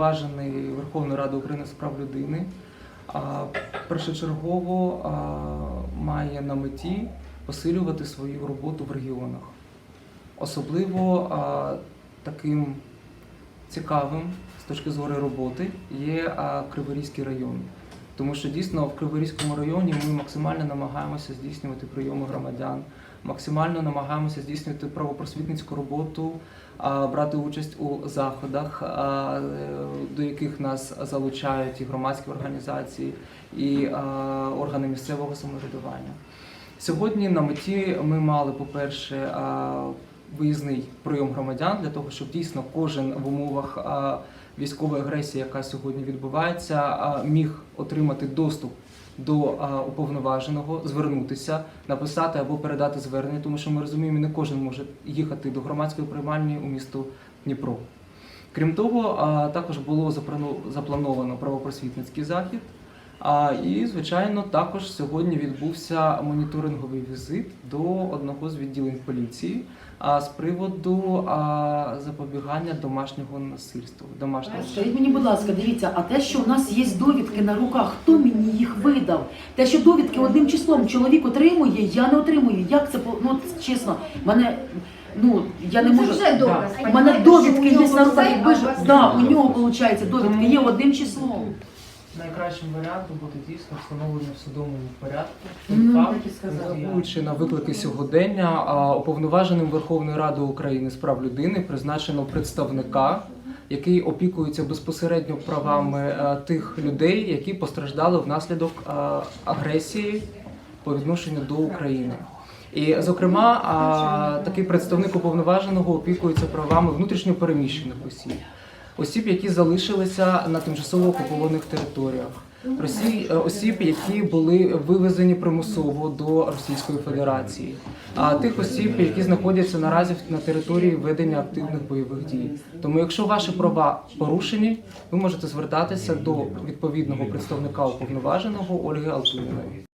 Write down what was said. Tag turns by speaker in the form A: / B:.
A: уповноважений Верховної Ради України з прав людини першочергово має на меті посилювати свою роботу в регіонах. Особливо таким цікавим з точки зору роботи є Криворізький район. Тому що дійсно в Криворізькому районі ми максимально намагаємося здійснювати прийоми громадян, максимально намагаємося здійснювати правопросвітницьку роботу, брати участь у заходах, до яких нас залучають і громадські організації, і органи місцевого самоврядування. Сьогодні на меті ми мали, по-перше, виїзний прийом громадян для того, щоб дійсно кожен в умовах військової агресії, яка сьогодні відбувається, міг отримати доступ до уповноваженого, звернутися, написати або передати звернення, тому що ми розуміємо, не кожен може їхати до громадської приймальні у місто Дніпро. Крім того, також було заплановано правопросвітницький захід. І, звичайно, також сьогодні відбувся моніторинговий візит до одного з відділень поліції а, з приводу запобігання домашнього насильства. Домашнього
B: мені, будь ласка, дивіться, а те, що у нас є довідки на руках, хто мені їх видав? Те, що довідки одним числом чоловік отримує, я не отримую. Як це ну чесно, мене ну я не
C: Це
B: можу.
C: вже доказ.
B: У мене довідки є на руках, якби ж
C: у
B: да, у нього виходить довідки є одним числом.
A: Найкращим варіантом буде дійсно встановлення в судовому порядку.
B: Ну.
A: Реагуючи на виклики сьогодення, а, уповноваженим Верховної Ради України з прав людини призначено представника, який опікується безпосередньо правами е, тих людей, які постраждали внаслідок е, агресії по відношенню до України. І, зокрема, такий представник уповноваженого опікується правами внутрішньо переміщених осіб, осіб, які залишилися на тимчасово окупованих територіях, Росій, е, осіб, які були вивезені примусово до Російської Федерації, а тих осіб, які знаходяться наразі на території ведення активних бойових дій. Тому, якщо ваші права порушені, ви можете звертатися до відповідного представника уповноваженого Ольги Алтуниної.